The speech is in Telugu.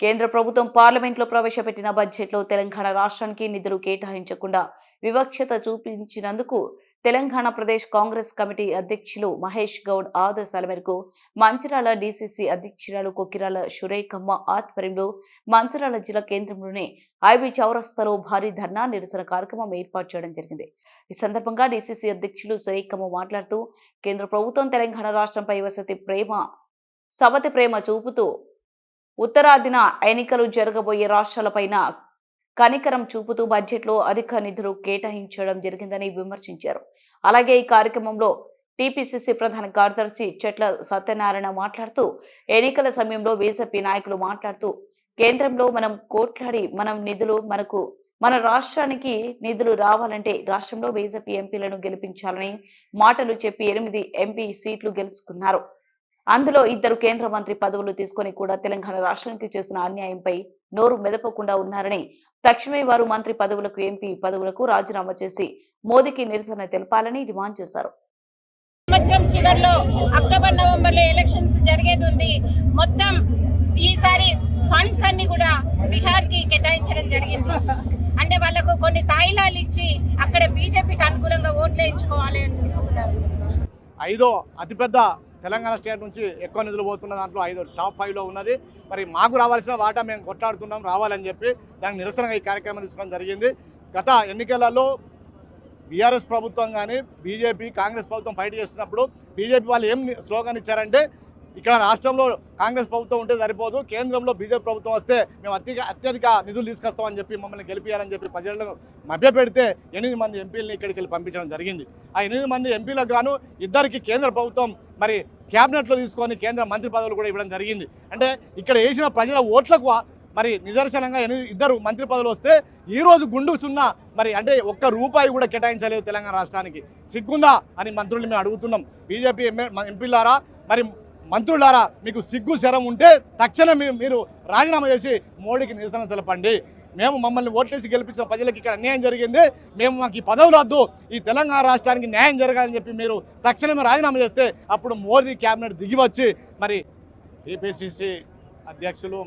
కేంద్ర ప్రభుత్వం పార్లమెంట్లో ప్రవేశపెట్టిన బడ్జెట్లో తెలంగాణ రాష్ట్రానికి నిధులు కేటాయించకుండా వివక్షత చూపించినందుకు తెలంగాణ ప్రదేశ్ కాంగ్రెస్ కమిటీ అధ్యక్షులు మహేష్ గౌడ్ ఆదేశాల మేరకు మంచిరాల డీసీసీ అధ్యక్షురాలు కొకిరాల షురేఖమ్మ ఆధ్వర్యంలో మంచిరాల జిల్లా కేంద్రంలోని ఐబీ చౌరస్తాలో భారీ ధర్నా నిరసన కార్యక్రమం ఏర్పాటు చేయడం జరిగింది. ఈ సందర్భంగా డీసీసీ అధ్యక్షులు సురేఖమ్మ మాట్లాడుతూ కేంద్ర ప్రభుత్వం తెలంగాణ రాష్ట్రంపై వసతి ప్రేమ సవతి ప్రేమ చూపుతూ ఉత్తరాదిన ఎన్నికలు జరగబోయే రాష్ట్రాలపైన కనికరం చూపుతూ బడ్జెట్లో అధిక నిధులు కేటాయించడం జరిగిందని విమర్శించారు. అలాగే ఈ కార్యక్రమంలో టీపీసీసీ ప్రధాన కార్యదర్శి చెట్ల సత్యనారాయణ మాట్లాడుతూ ఎన్నికల సమయంలో బీజేపీ నాయకులు మాట్లాడుతూ కేంద్రంలో మనం కోట్లాడి మనం నిధులు మనకు మన రాష్ట్రానికి నిధులు రావాలంటే రాష్ట్రంలో బీజేపీ ఎంపీలను గెలిపించాలని మాటలు చెప్పి ఎనిమిది ఎంపీ సీట్లు గెలుచుకున్నారు. అందులో ఇద్దరు కేంద్ర మంత్రి పదవులు తీసుకొని కూడా తెలంగాణ రాష్ట్రానికి చేసిన అన్యాయంపై నోరు మెదపకుండా ఉన్నారని తక్షణమే వారు మంత్రి పదవులకు ఎంపీ పదవులకు రాజీనామా చేసి మోదీకి నిరసన తెలపాలని డిమాండ్ చేశారు. సంవత్సరం చివరిలో అక్టోబర్ నవంబర్లో ఎలక్షన్స్ జరిగేది ఉంది. మొత్తం ఈసారి ఫండ్స్ అన్ని కూడా బీహార్కి కేటాయించడం జరిగింది. అంటే వాళ్ళకు కొన్ని తాయిలాలు ఇచ్చి అక్కడ బీజేపీకి అనుకూలంగా ఓట్లు వేయించుకోవాలి అని ఇస్తున్నారు ఐదో అతిపెద్ద తెలంగాణ స్టేట్ నుంచి ఎక్కువ నిధులు పోతున్న దాంట్లో ఐదు టాప్ ఫైవ్లో ఉన్నది. మరి మాకు రావాల్సిన వాటా మేము కొట్లాడుతున్నాం రావాలని చెప్పి దానికి నిరసనగా ఈ కార్యక్రమం తీసుకోవడం జరిగింది. గత ఎన్నికలలో బీఆర్ఎస్ ప్రభుత్వం కానీ బీజేపీ కాంగ్రెస్ ప్రభుత్వం ఫైట్ చేస్తున్నప్పుడు బీజేపీ వాళ్ళు ఏం స్లోగన్ ఇచ్చారంటే ఇక్కడ రాష్ట్రంలో కాంగ్రెస్ ప్రభుత్వం ఉంటే సరిపోదు. కేంద్రంలో బీజేపీ ప్రభుత్వం వస్తే మేము అత్యధిక అత్యధిక నిధులు తీసుకొస్తామని చెప్పి మమ్మల్ని గెలిపించాలని చెప్పి ప్రజలను మభ్యపెడితే ఎనిమిది మంది ఎంపీలని ఇక్కడికి వెళ్ళి పంపించడం జరిగింది. ఆ ఎనిమిది మంది ఎంపీలకు గాను ఇద్దరికి కేంద్ర ప్రభుత్వం మరి క్యాబినెట్లో తీసుకొని కేంద్ర మంత్రి పదవులు కూడా ఇవ్వడం జరిగింది. అంటే ఇక్కడ వేసిన ప్రజల ఓట్లకు మరి నిదర్శనంగా ఎనిమిది ఇద్దరు మంత్రి పదవులు వస్తే ఈ రోజు గుండు సున్నా మరి అంటే ఒక్క రూపాయి కూడా కేటాయించలేదు తెలంగాణ రాష్ట్రానికి. సిగ్గుందా అని మంత్రులు మేము అడుగుతున్నాం. బీజేపీ ఎంపీలారా? మరి మంత్రులారా మీకు సిగ్గు శరం ఉంటే తక్షణం మీరు రాజీనామా చేసి మోడీకి నిరసన తెలపండి. మేము మమ్మల్ని ఓట్లేసి గెలిపించిన ప్రజలకు ఇక్కడ అన్యాయం జరిగింది. మేము మాకు ఈ పదవులు వద్దు. ఈ తెలంగాణ రాష్ట్రానికి న్యాయం జరగాలని చెప్పి మీరు తక్షణమే రాజీనామా చేస్తే అప్పుడు మోదీ క్యాబినెట్ దిగివచ్చి మరి టీపీసీసీ అధ్యక్షులు